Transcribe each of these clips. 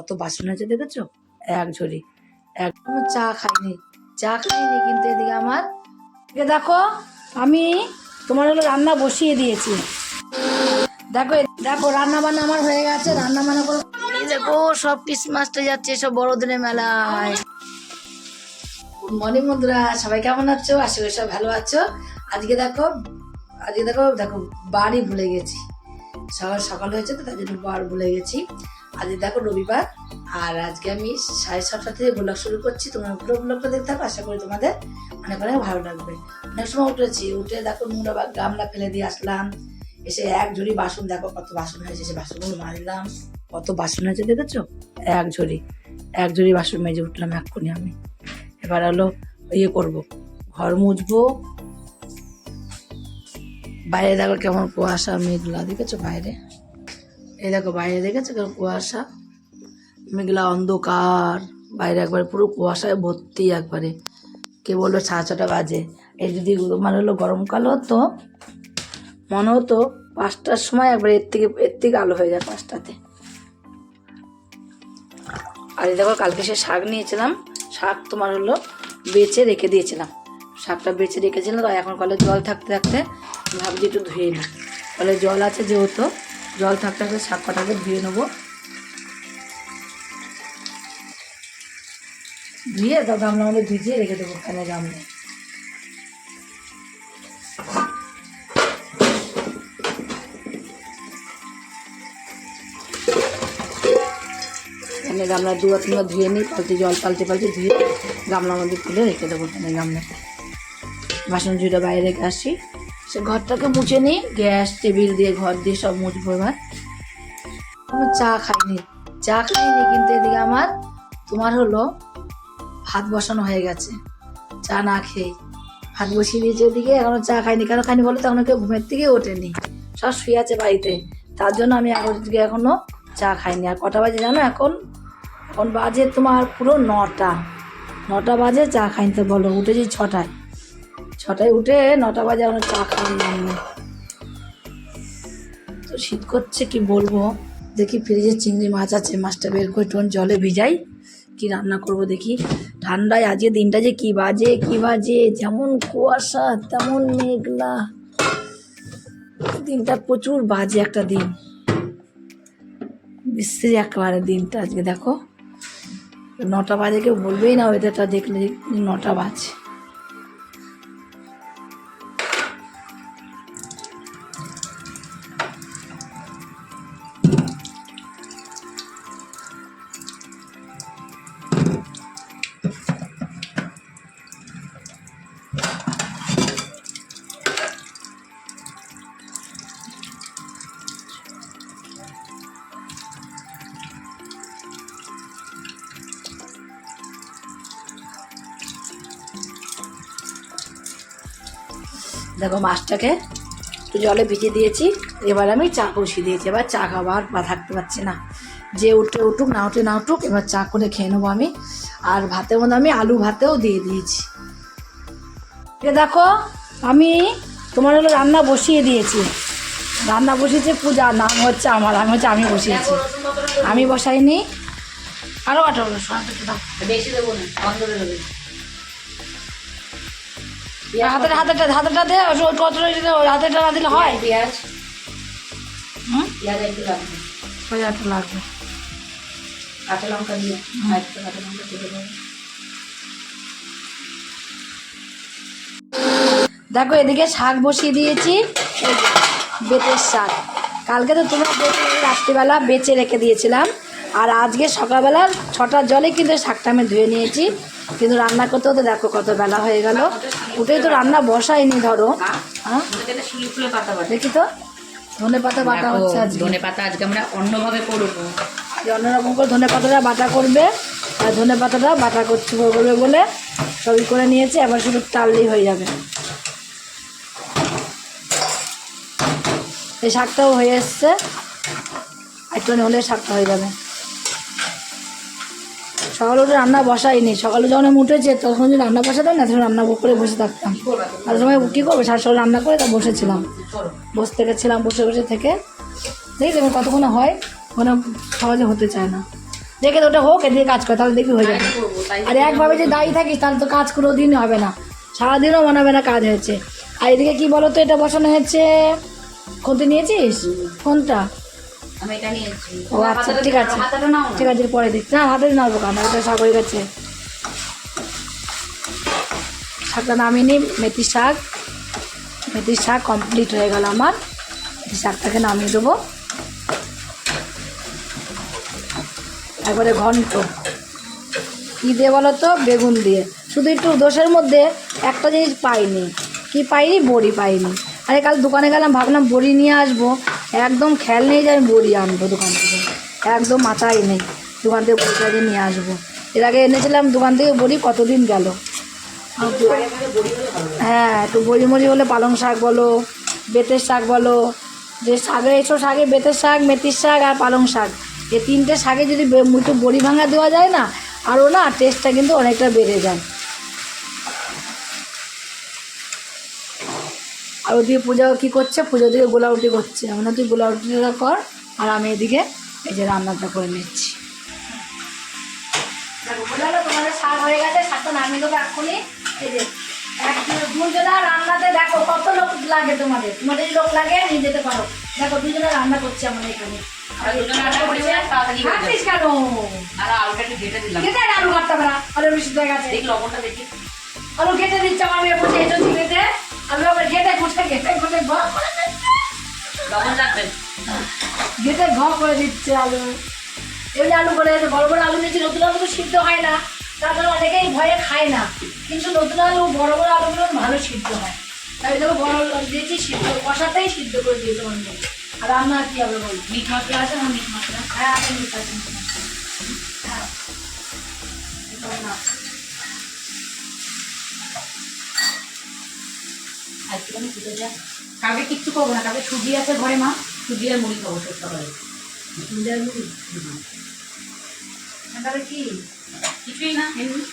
কত বাসন হয়েছে দেখেছ? এক ঝুড়ি। একদম চা খাইনি। চা খাইনি কিন্তু এদিকে আমার। এদিকে দেখো, আমি তোমার হলো রান্না বসিয়ে দিয়েছি। দেখো দেখো রান্না বান্না আমার হয়ে গেছে। রান্না বান্না করে দেখো সব ক্রিসমাসটা যাচ্ছে, সব বড়দিনের মেলায়। মনি মুদ্রা, সবাই কেমন আছো? আশা করি সব ভালো আছো। আজকে দেখো আজকে দেখো দেখো, বাড়ি ভুলে গেছি। সকাল সকাল হয়েছে তো, তার জন্য বার ভুলে গেছি। আজকে দেখো রবিবার, আর আজকে আমি সাড়ে ছটা থেকে ব্লগ শুরু করছি। তোমরা পুরো ব্লগটা দেখতে থাকো, আশা করি তোমাদের অনেক অনেক ভালো লাগবে। অনেক সময় উঠেছি, উঠে দেখো নোংরা বা গামলা ফেলে দিয়ে আসলাম। এসে এক ঝুড়ি বাসন দেখো, কত বাসন হয়েছে, সে বাসনগুলো মাজলাম কত বাসন হয়েছে দেখেছ? এক ঝুড়ি এক ঝুড়ি বাসন মেজে উঠলাম এক্ষুনি আমি। এবার হলো ইয়ে করব, ঘর মুছবো। বাইরে দেখো কেমন কুয়াশা, মেঘলা, দেখেছ বাইরে? এই দেখো বাইরে দেখেছ কেমন কুয়াশা? মেঘলা অন্ধকার। বাইরে একবারে পুরো কুয়াশায় ভর্তি একবারে। কে বলল সাড়ে ছটা বাজে? এই যদি মানে হলো গরমকাল হতো, মনে হতো পাঁচটার সময় একবার এর থেকে এর থেকে আলো হয়ে যায় পাঁচটাতে। আর দেখো কালকে সে শাক নিয়েছিলাম। শাক তোমার হলো বেচে রেখে দিয়েছিলাম। শাকটা বেচে রেখেছিলাম, তো এখন কলে জল থাকতে থাকতে ভাবছি একটু ধুয়ে নিই। কলে জল আছে যেহেতু জল থাকতে থাকতে শাক কটাকে ধুয়ে নেব। ধুয়ে তো গামলা মধ্যে ভিজিয়ে রেখে দেবো ওখানে গামলায়। এখানে গামলা দু তিনবার ধুয়ে নিই, পাল্টে জল পাল্টে পাল্টে ধুয়ে গামলার মধ্যে তুলে রেখে দেবো এখানে গামলা বাসন ঝুড়ে বাইরে রেখে আসি। সে ঘরটাকে মুছে নিই গ্যাস, টেবিল দিয়ে ঘর দিয়ে সব মুছবো এবার। আমি চা খাইনি চা খাইনি কিন্তু এদিকে আমার, তোমার হলো ভাত বসানো হয়ে গেছে। চা না খেয়ে ভাত বসিয়ে দিয়েছে ওদিকে এখনও চা খাইনি। কেন খাইনি বলে তখন কেউ ঘুমের থেকে ওঠেনি। সব শুয়ে আছে বাড়িতে। তার জন্য আমি এখন দিকে এখনও চা খাইনি। আর কটা বাজে জানো এখন? এখন বাজে তোমার পুরো নটা। নটা বাজে চা খাইনি তো বলো, উঠেছি ছটায়। ছটায় উঠে নটা বাজে আমরা চা খাওয়ার তো শীত করছে, কি বলব? দেখি ফ্রিজে চিংড়ি মাছ আছে, মাছটা বের করে টোন জলে ভিজাই, কি রান্না করব দেখি। ঠান্ডায় আজকে দিনটা যে কি বাজে কি বাজে, যেমন কুয়াশা, তেমন মেঘলা। দিনটা প্রচুর বাজে একটা দিন। বিশ্রী একেবারে দিনটা আজকে, দেখো। নটা বাজে কেউ বলবেই না ওয়েদারটা দেখলে নটা বাজে। দেখো মাছটাকে একটু জলে ভিজিয়ে দিয়েছি, এবার আমি চা বসিয়ে দিয়েছি। এবার চা খাবার বা থাকতে পারছি না। যে উঠে উঠুক, না উঠে না উঠুক, এবার চা করে খেয়ে নেব আমি। আর ভাতের মধ্যে আমি আলু ভাতেও দিয়ে দিয়েছি। দেখো, আমি তোমার হলো রান্না বসিয়ে দিয়েছি। রান্না বসিয়েছে, পূজা, নাম হচ্ছে আমার, আমি হচ্ছে, আমি বসিয়েছি। আমি বসাইনি। আরও হলো বেশি দেবো না হাতের হাতেরটা হাতেরটা দে কতটা দিলে হাতেরটা না দিলে হয়? পেঁয়াজ। হুম? পেঁয়াজ একটু লাগবে। কাঁচা লঙ্কা দিয়ে একটু কাঁচা লঙ্কা দিয়ে দেখো এদিকে শাক বসিয়ে দিয়েছি। বেতের শাক। কালকে তো তোমরা রাত্রিবেলা বেচে রেখে দিয়েছিলাম। আর আজকে সকালবেলা ছটার জলে কিন্তু শাকটা আমি ধুয়ে নিয়েছি। কিন্তু রান্না করতেও তো দেখো কত বেলা হয়ে গেল। উঠেই তো রান্না বসায়নি ধরো। হ্যাঁ? বাটা দেখি তো ধনে পাতা বাটা হচ্ছে আজকে। ধনে পাতা আজকে আমরা অন্যভাবে করব। অন্যরকম করে ধনে পাতাটা বাটা করবে আর ধনে পাতাটা বাটা করতে করবে বলে সবই করে নিয়েছে এবার শুধু টাললেই হয়ে যাবে। এই শাকটাও হয়ে এসছে একটুখানি হলে শাকটা হয়ে যাবে। সকালে উঠে রান্না বসাইনি। সকালে যখন আমি উঠেছে, তখন যদি রান্না বসাতাম না তখন রান্না করে বসে থাকতাম। আর সময় কী করব? সার সকালে রান্না করে তা বসেছিলাম। বসতে গেছিলাম, বসে বসে থেকে। দেখি তুমি কতক্ষণ হয়। মানে সহজে হতে চায় না। দেখে তো ওটা হোক, এদিকে কাজ করে, তাহলে দেখবি হয়ে যাবে। আর একভাবে যে দায়ী থাকিস, তাহলে তো কাজ কোনো দিন হবে না। সারাদিনও মনে হবে না কাজ হয়েছে। আর এদিকে কি বলো তো এটা বসানো হয়েছে। কোনটা নিয়েছিস? কোনটা আমি এটা নিয়েছি। ও আচ্ছা ঠিক আছে। নাও ঠিক আছে পরে দেখছি। না হাতে নাড়বো কেন ওটা হয়ে গেছে। শাকটা নামিয়ে নিই। মেথির শাক। মেথির শাক কমপ্লিট হয়ে গেল আমার। শাকটাকে নামিয়ে দেবো। একবারে ঘন্ট। কী দিয়ে বলো তো? বেগুন দিয়ে। শুধু একটু দোষের মধ্যে একটা জিনিস পাইনি। কি পাইনি? বড়ি পাইনি। আরে কাল দোকানে গেলাম ভাবলাম বড়ি নিয়ে আসব। একদম খেয়াল নেই যে আমি বড়ি আনব দোকান থেকে। একদম মাথায় নেই। দোকান থেকে বড়িটা যে নিয়ে আসব। এর আগে এনেছিলাম দোকান থেকে বড়ি, কতদিন গেল? হ্যাঁ একটু বড়ি মড়ি হলে পালং শাক বলো, বেতের শাক বলো, যে শাকে এসো শাকে বেতের শাক, মেথির শাক আর পালং শাক। এই তিনটে শাকে যদি একটু বড়ি ভাঙা দেওয়া যায় না আরও না টেস্টটা কিন্তু অনেকটা বেড়ে যায়। আর ওদিকে পূজা কী করছে? পুজো দিকে গোলা রুটি করছে আমরা তুই গোলা রুটিটা কর আর আমি এদিকে এই যে রান্নাটা করে নিচ্ছি। দেখো বলে হলো তোমাদের শাক হয়ে গেছে শাকটা নামিয়ে দেবো এক্ষুনি এই যে দুজনা রান্নাতে দেখো কত লোক লাগে তোমাদের। তোমাদের লোক লাগে নিয়ে যেতে পারো। দেখো দুজনে রান্না করছে এখানে। আলু কেটে দিচ্ছে আমার মেয়ে আলু আবার ঘেটে ঘুষে ঘেটে ঘুষে ঘ করে লবণ রাখবেন ঘেটে ঘ করে দিচ্ছে আলু। এমনি আলু করে বড় বড় আলু দিচ্ছি নতুন আলু তো সিদ্ধ হয় না। তারপরে অনেকেই ভয়ে খায় না। কিন্তু নতুন আলু বড় বড় আলুগুলো ভালো সিদ্ধ হয়। তাই দেখো বড় দিয়েছি সিদ্ধ কষাতেই সিদ্ধ করে দিয়েছে অনেকে। আর রান্না কি হবে বল? মিট মশলা আছে না মিট মশলা? হ্যাঁ আছে মিট আছে। আর একটুখানি ফুটে যা কালকে কিচ্ছু করব না কালকে সুজি আছে ঘরে মা সুজি আর মুড়ি খাব সত্যি করে। মুড়ি। তাহলে কি? কিছুই না এমনি।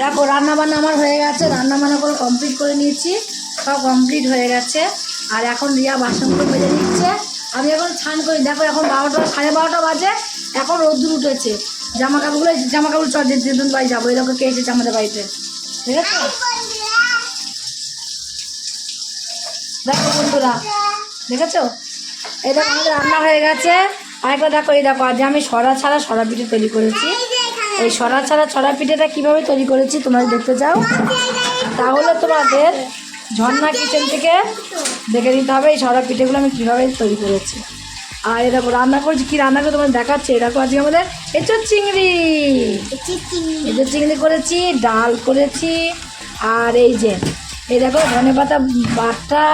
দেখো রান্না বান্না আমার হয়ে গেছে রান্না বান্না করে কমপ্লিট করে নিয়েছি সব কমপ্লিট হয়ে গেছে। আর এখন রিয়া বাসনগুলো মেজে নিচ্ছে। আমি এখন ছান করি দেখো এখন বারোটা সাড়ে বারোটা বাজে এখন রোদ্দুর উঠেছে। জামা কাপড়গুলো জামা কাপড় চট দিদুন বাড়ি যাব এরকম কে এসেছে আমাদের বাড়িতে? ঠিক আছে? দেখো বন্ধুরা দেখেছ? এই দেখো আমাদের রান্না হয়ে গেছে। আরেকটা দেখো এই দেখো আজ আমি সরা ছাড়া সরা পিঠে তৈরি করেছি। এই সরা ছাড়া ছড়া পিঠেটা কীভাবে তৈরি করেছি তোমরা দেখতে চাও? তাহলে তোমাদের ঝর্ণা কিচেন থেকে দেখে নিতে হবে এই সরা পিঠেগুলো আমি কীভাবে তৈরি করেছি। আর দেখো রান্না করেছি কী রান্না করে তোমাদের দেখাচ্ছে? দেখো আজকে আমাদের এঁচোর চিংড়ি। এঁচোর চিংড়ি করেছি ডাল করেছি আর এই যে এই দেখো, ধনে পাতা বাটা,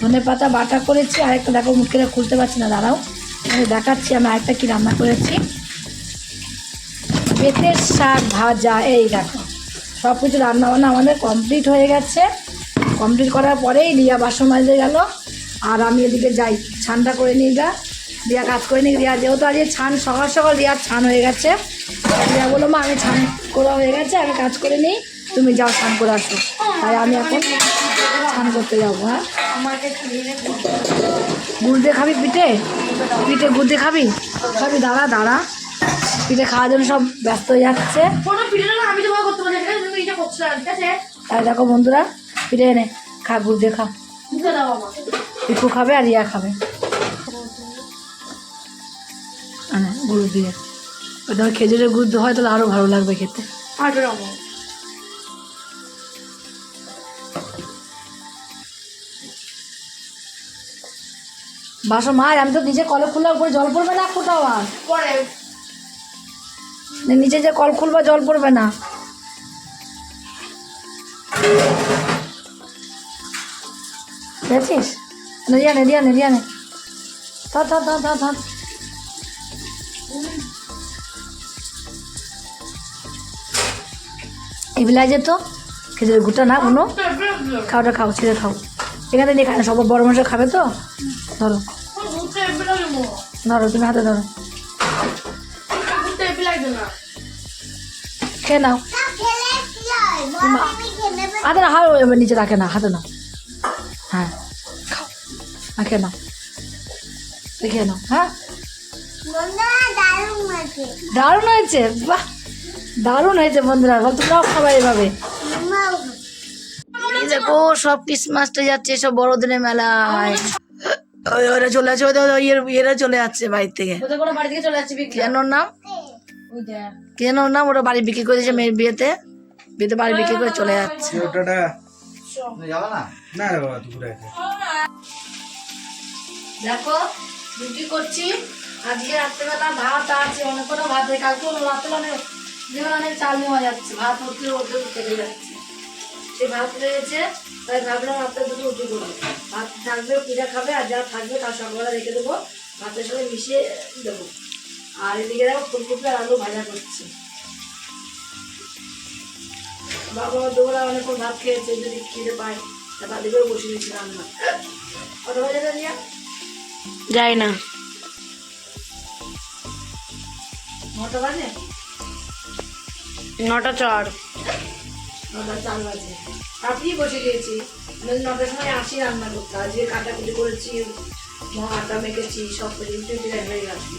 ধনে পাতা বাটা করেছি, আরেকটা দেখো মুখে খুলতে পারছি না, দাঁড়াও। আমি দেখাচ্ছি, আমি আরেকটা কী রান্না করেছি। বেতের শাক ভাজা, এই দেখো। সব কিছু রান্নাবান্না আমাদের কমপ্লিট হয়ে গেছে। কমপ্লিট করার পরেই রিয়া বাসন মাজতে গেল। আর আমি এদিকে যাই, ছানটা করে নিই গা। রিয়া কাজ করে নিই রিয়া যেহেতু আজকে ছান, সকাল সকাল রিয়ার ছান হয়ে গেছে। রিয়া বলল, মা, আমি ছান করা হয়ে গেছে, আমি কাজ করে নিই। তুমি যাও স্নান করে আসো। তাই আমি এখন স্নান করতে যাব হ্যাঁ? গুড় দিয়ে খাবি পিঠে? পিঠে গুড় দিয়ে খাবি? খাবি দাঁড়া দাঁড়া। পিঠে খাওয়ার জন্য সব ব্যস্ত হয়ে যাচ্ছে। তাই দেখো বন্ধুরা পিঠে এনে খা গুড় দিয়ে খা পিকু খাবে আর ইয়া খাবে। আনে, গুড় দিয়ে। ওটা খেজুরের গুড় হয় তাহলে আরও ভালো লাগবে খেতে। আর বাসন মার আমি তো নিচে কলে খুললে উপরে জল পড়বে না ফোটাও আর। পরে। নিচে যে কল খুলবা জল পড়বে না। দেখছিস? নদিয়া নে দিয়া নে নে। থা থা থা থা থা এগুলা যে তো খেজুরের গুটা না কোনো খাওয়াটা খাও ছেড়ে খাও। এখানে দিয়ে খায় সব বড় মানুষ খাবে তো? ধরো। ধরো তুমি হাতে ধরো। খেয়ে নাও। হাতে না হাত এবার নিচে রাখে না, হাতে নাও। হ্যাঁ খাও। আর খেয়ে নাও। খেয়ে নাও হ্যাঁ? দারুণ হয়েছে, বাহ। দারুণ হয়েছে, বন্ধুরা তোমরাও সবাই এভাবে। দেখো, সব ক্রিসমাসটা যাচ্ছে, সব বড়দিনের মেলায়। ওরা চলে ওই এর- চলে যাচ্ছে বাড়ি থেকে। কোনো চলে বিক্রি? নাম? কেন ওর নাম? ওরা বাড়ি বিক্রি করে দিয়েছে মেয়ের বিয়েতে। বিয়েতে বাড়ি বিক্রি করে চলে যাচ্ছে। দেখো রুটি করছি। আজকে রাত্রেবেলা ভাত আছে অনেক কোনো ভাত হয় কালকে রাত্রে অনেক যেমন অনেক চাল নেওয়া যাচ্ছে। ভাত হতে হতে কেটে যাচ্ছে। সেই ভাত রয়েছে তাই ভাবলাম রাত্রে দুটো রুটি করব। ভাত থাকবে পিঠা খাবে আর যা থাকবে তার সকালবেলা রেখে দেবো। ভাতের সাথে মিশিয়ে দেবো। আর এদিকে দেখো ফুলকপি আর আলু ভাজা করছি। বাবা দুপুরে অনেকক্ষণ ভাত খেয়েছে যদি খিদে পায় তা করে বসে দিয়েছি রান্না। কত বাজে দিয়া যাই না। নটা বাজে? নটা চার। নটা চার বাজে। তাড়াতাড়ি বসে গিয়েছি। নটার সময় আসি রান্না করতে। আজকে কাটাকুটি করেছি আটা মেখেছি, সব রুটি টুটি হয়ে গেছে